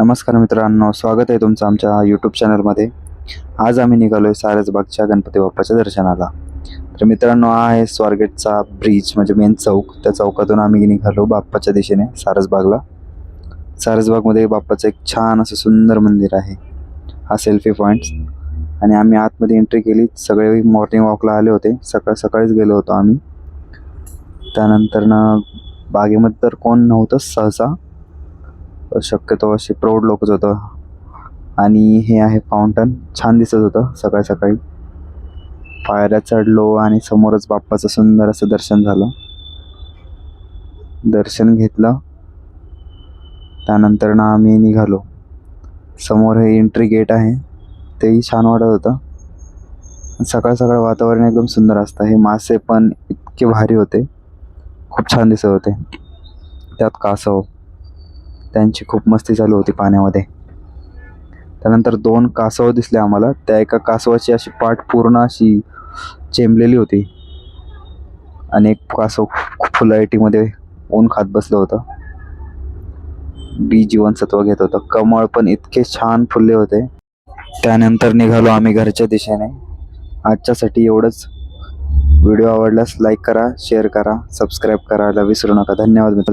नमस्कार मित्रांनो स्वागत आहे तुमचं आमच्या यूट्यूब चॅनलमध्ये आज आम्ही निघालो आहे सारसबागच्या गणपती बाप्पाच्या दर्शनाला. तर मित्रांनो हा आहे स्वारगेटचा ब्रिज म्हणजे मेन चौक. त्या चौकातून आम्ही निघालो बाप्पाच्या दिशेने सारसबागला. सारसबागमध्ये बाप्पाचं एक छान असं सुंदर मंदिर आहे. हा सेल्फी पॉईंट आणि आम्ही आतमध्ये एंट्री केली. सगळे मॉर्निंग वॉकला आले होते. सकाळ सकाळीच गेलो होतो आम्ही. त्यानंतर ना बागेमध्ये तर कोण नव्हतं सहसा. शक्यतो असे प्रौढ लोकच होतं. आणि हे आहे फाउंटन छान दिसत होतं सकाळी सकाळी. पायऱ्या चढलो आणि समोरच बाप्पाचं सुंदर असं दर्शन झालं. दर्शन घेतलं. त्यानंतर ना आम्ही निघालो. समोर हे एंट्री गेट आहे. तेही छान वाटत होतं. सकाळ सकाळ वातावरण एकदम सुंदर असतं. हे मासे पण इतके भारी होते. खूप छान दिसत होते. त्यात कासव त्यांची खूप मस्ती चालू होती पाण्यामध्ये. त्यानंतर दोन कासव दिसले आम्हाला. त्या एका कासवाची अशी पाठ पूर्ण अशी चेंबलेली होती. आणि एक कासव खूप फुलायटीमध्ये ऊन खात बसलं होतं. बी जीवनसत्व घेत होतं. कमळ पण इतके छान फुलले होते. त्यानंतर निघालो आम्ही घरच्या दिशेने. आजच्यासाठी एवढंच. व्हिडिओ आवडल्यास लाईक करा शेअर करा सबस्क्राईब करायला विसरू नका. धन्यवाद मित्र